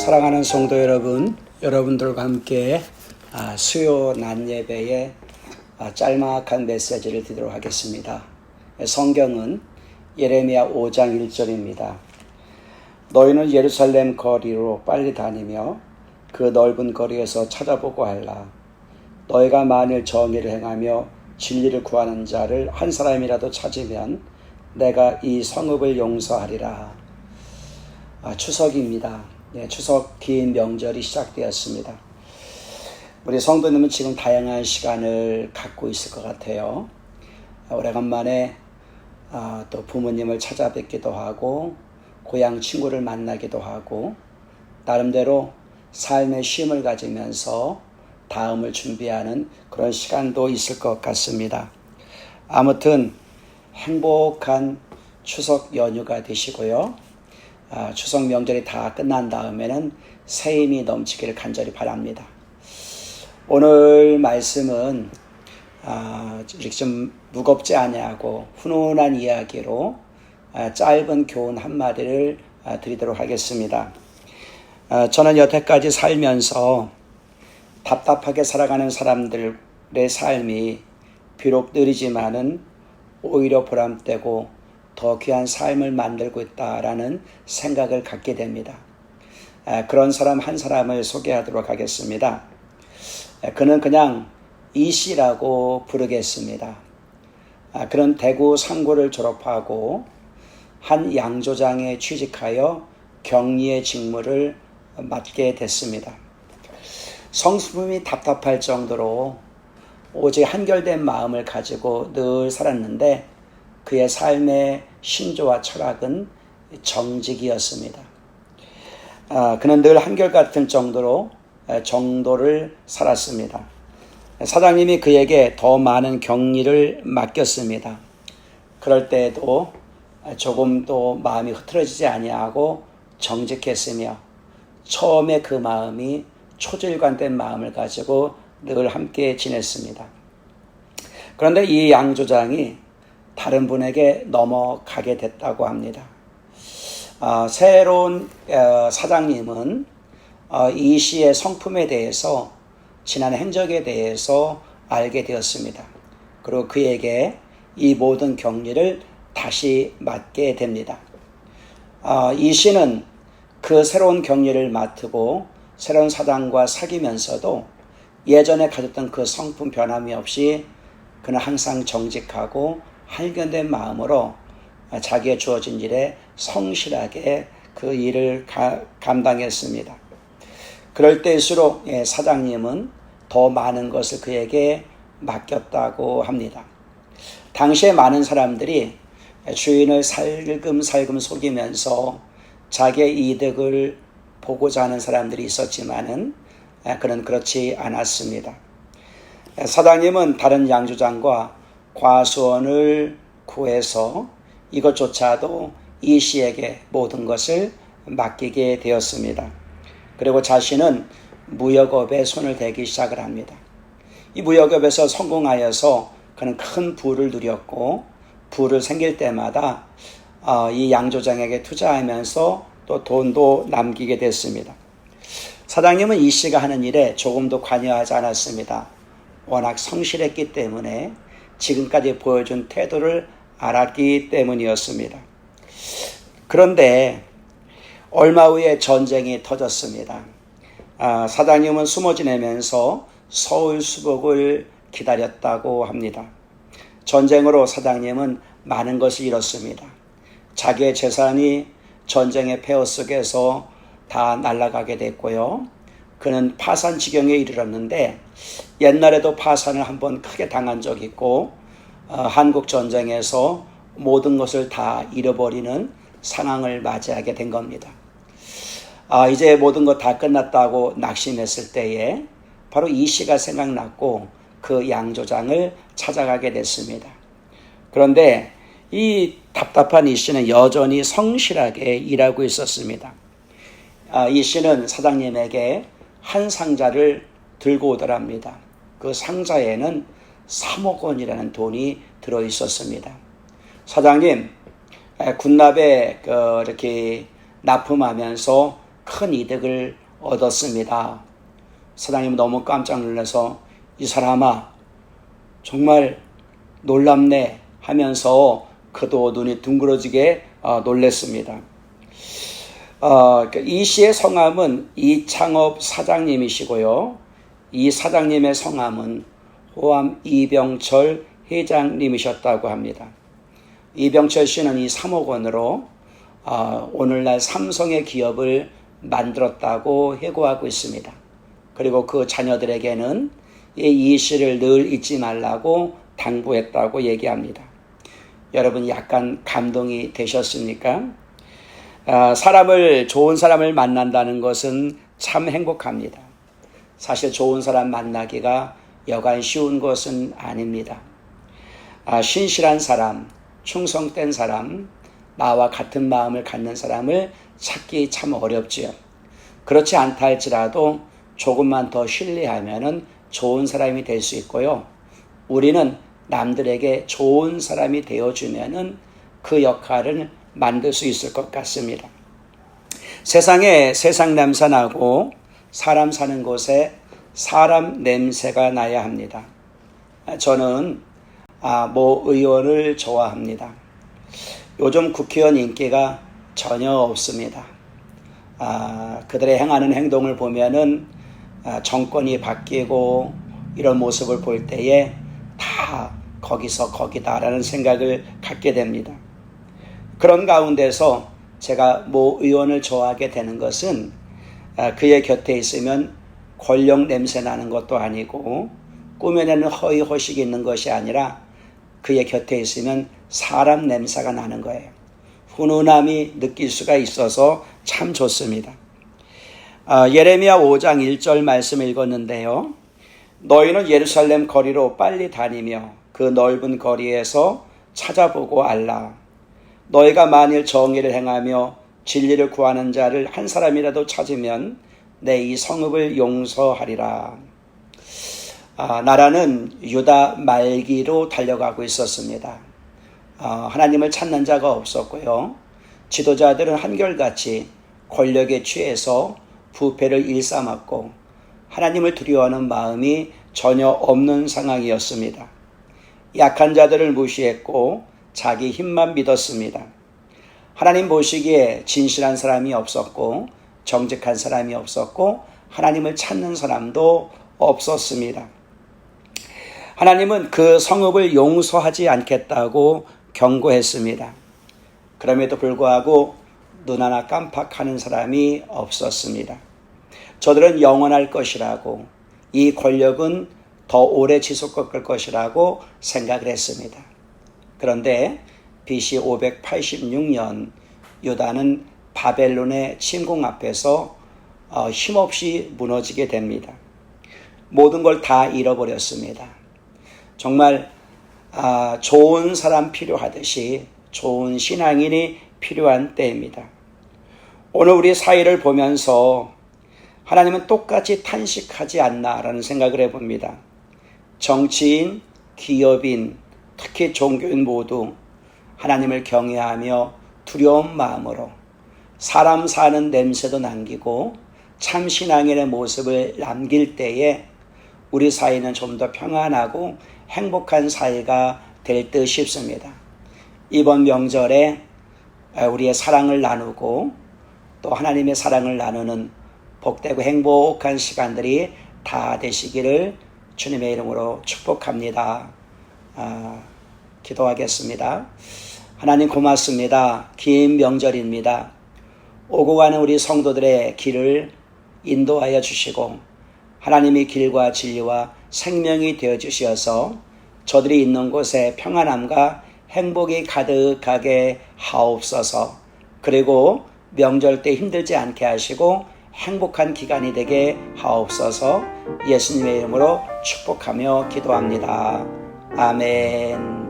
사랑하는 성도 여러분, 여러분들과 함께 아, 수요 낮 예배에 아, 짤막한 메시지를 드리도록 하겠습니다. 성경은 예레미야 5장 1절입니다. 너희는 예루살렘 거리로 빨리 다니며 그 넓은 거리에서 찾아보고 할라. 너희가 만일 정의를 행하며 진리를 구하는 자를 한 사람이라도 찾으면 내가 이 성읍을 용서하리라. 아, 추석입니다. 예, 추석 긴 명절이 시작되었습니다. 우리 성도님은 지금 다양한 시간을 갖고 있을 것 같아요. 아, 오래간만에 아, 또 부모님을 찾아뵙기도 하고 고향 친구를 만나기도 하고 나름대로 삶의 쉼을 가지면서 다음을 준비하는 그런 시간도 있을 것 같습니다. 아무튼 행복한 추석 연휴가 되시고요. 아, 추석 명절이 다 끝난 다음에는 새 힘이 넘치기를 간절히 바랍니다. 오늘 말씀은 아, 이렇게 좀 무겁지 아니하고 훈훈한 이야기로 아, 짧은 교훈 한 마디를 아, 드리도록 하겠습니다. 아, 저는 여태까지 살면서 답답하게 살아가는 사람들의 삶이 비록 느리지만은 오히려 보람되고 더 귀한 삶을 만들고 있다라는 생각을 갖게 됩니다. 아, 그런 사람 한 사람을 소개하도록 하겠습니다. 아, 그는 그냥 이 씨라고 부르겠습니다. 아, 그런 대구 상고를 졸업하고 한 양조장에 취직하여 경리의 직무를 맡게 됐습니다. 성수품이 답답할 정도로 오직 한결된 마음을 가지고 늘 살았는데 그의 삶의 신조와 철학은 정직이었습니다. 아, 그는 늘 한결같은 정도로 정도를 살았습니다. 사장님이 그에게 더 많은 격리를 맡겼습니다. 그럴 때에도 조금도 마음이 흐트러지지 아니하고 정직했으며 처음에 그 마음이 초질관된 마음을 가지고 늘 함께 지냈습니다. 그런데 이 양조장이 다른 분에게 넘어가게 됐다고 합니다. 어, 새로운 어, 사장님은 어, 이 씨의 성품에 대해서 지난 행적에 대해서 알게 되었습니다. 그리고 그에게 이 모든 격리를 다시 맡게 됩니다. 어, 이 씨는 그 새로운 격리를 맡고 새로운 사장과 사귀면서도 예전에 가졌던 그 성품 변함이 없이 그는 항상 정직하고 할견된 마음으로 자기의 주어진 일에 성실하게 그 일을 가, 감당했습니다. 그럴 때일수록 예, 사장님은 더 많은 것을 그에게 맡겼다고 합니다. 당시에 많은 사람들이 주인을 살금살금 속이면서 자기의 이득을 보고자 하는 사람들이 있었지만은 그는 그렇지 않았습니다. 사장님은 다른 양조장과 과수원을 구해서 이것조차도 이 씨에게 모든 것을 맡기게 되었습니다. 그리고 자신은 무역업에 손을 대기 시작을 합니다. 이 무역업에서 성공하여서 그는 큰 부를 누렸고 부를 생길 때마다 어, 이 양조장에게 투자하면서 또 돈도 남기게 됐습니다. 사장님은 이 씨가 하는 일에 조금도 관여하지 않았습니다. 워낙 성실했기 때문에 지금까지 보여준 태도를 알았기 때문이었습니다. 그런데 얼마 후에 전쟁이 터졌습니다. 아, 사장님은 숨어 지내면서 서울 수복을 기다렸다고 합니다. 전쟁으로 사장님은 많은 것을 잃었습니다. 자기의 재산이 전쟁의 폐허 속에서 다 날아가게 됐고요. 그는 파산 지경에 이르렀는데 옛날에도 파산을 한번 크게 당한 적이 있고 어, 한국 전쟁에서 모든 것을 다 잃어버리는 상황을 맞이하게 된 겁니다. 아, 이제 모든 것 다 끝났다고 낙심했을 때에 바로 이 시가 생각났고 그 양조장을 찾아가게 됐습니다. 그런데 이 답답한 이 씨는 여전히 성실하게 일하고 있었습니다. 아, 이 씨는 사장님에게 한 상자를 들고 오더랍니다. 그 상자에는 3억 원이라는 돈이 들어 있었습니다. 사장님, 군납에 그 이렇게 납품하면서 큰 이득을 얻었습니다. 사장님 너무 깜짝 놀라서 이 사람아 정말 놀랍네 하면서 그도 눈이 둥그러지게 어, 놀랬습니다. 어, 이 씨의 성함은 이창업 사장님이시고요. 이 사장님의 성함은 호암 이병철 회장님이셨다고 합니다. 이병철 씨는 이 3억 원으로 어, 오늘날 삼성의 기업을 만들었다고 해고하고 있습니다. 그리고 그 자녀들에게는 이 씨를 늘 잊지 말라고 당부했다고 얘기합니다. 여러분 약간 감동이 되셨습니까? 아, 사람을 좋은 사람을 만난다는 것은 참 행복합니다. 사실 좋은 사람 만나기가 여간 쉬운 것은 아닙니다. 아, 신실한 사람, 충성된 사람, 나와 같은 마음을 갖는 사람을 찾기 참 어렵지요. 그렇지 않다 할지라도 조금만 더 신뢰하면 좋은 사람이 될 수 있고요. 우리는 남들에게 좋은 사람이 되어주면은 그 역할을 만들 수 있을 것 같습니다. 세상에 세상 냄새 나고 사람 사는 곳에 사람 냄새가 나야 합니다. 저는 아, 모 의원을 좋아합니다. 요즘 국회의원 인기가 전혀 없습니다. 아, 그들의 행하는 행동을 보면은 아, 정권이 바뀌고 이런 모습을 볼 때에 다 거기서 거기다라는 생각을 갖게 됩니다. 그런 가운데서 제가 모 의원을 좋아하게 되는 것은 아, 그의 곁에 있으면 권력 냄새 나는 것도 아니고 꾸며내는 허위 허식이 있는 것이 아니라 그의 곁에 있으면 사람 냄새가 나는 거예요. 훈훈함이 느낄 수가 있어서 참 좋습니다. 아, 예레미야 5장 1절 말씀 읽었는데요. 너희는 예루살렘 거리로 빨리 다니며 그 넓은 거리에서 찾아보고 알라. 너희가 만일 정의를 행하며 진리를 구하는 자를 한 사람이라도 찾으면 내 이 성읍을 용서하리라. 아, 나라는 유다 말기로 달려가고 있었습니다. 아, 하나님을 찾는 자가 없었고요. 지도자들은 한결같이 권력에 취해서 부패를 일삼았고 하나님을 두려워하는 마음이 전혀 없는 상황이었습니다. 약한 자들을 무시했고 자기 힘만 믿었습니다. 하나님 보시기에 진실한 사람이 없었고 정직한 사람이 없었고 하나님을 찾는 사람도 없었습니다. 하나님은 그 성읍을 용서하지 않겠다고 경고했습니다. 그럼에도 불구하고 눈 하나 깜빡하는 사람이 없었습니다. 저들은 영원할 것이라고 이 권력은 더 오래 지속할 것이라고 생각을 했습니다. 그런데 BC 586년 유다는 바벨론의 침공 앞에서 어, 힘없이 무너지게 됩니다. 모든 걸 다 잃어버렸습니다. 정말 아, 좋은 사람 필요하듯이 좋은 신앙인이 필요한 때입니다. 오늘 우리 사회를 보면서 하나님은 똑같이 탄식하지 않나라는 생각을 해봅니다. 정치인, 기업인, 특히 종교인 모두 하나님을 경외하며 두려운 마음으로 사람 사는 냄새도 남기고 참 신앙인의 모습을 남길 때에 우리 사회는 좀 더 평안하고 행복한 사회가 될 듯 싶습니다. 이번 명절에 우리의 사랑을 나누고 또 하나님의 사랑을 나누는 복되고 행복한 시간들이 다 되시기를 주님의 이름으로 축복합니다. 아, 기도하겠습니다. 하나님 고맙습니다. 긴 명절입니다. 오고 가는 우리 성도들의 길을 인도하여 주시고 하나님의 길과 진리와 생명이 되어 주시어서 저들이 있는 곳에 평안함과 행복이 가득하게 하옵소서. 그리고 명절 때 힘들지 않게 하시고 행복한 기간이 되게 하옵소서. 예수님의 이름으로 축복하며 기도합니다. 아멘.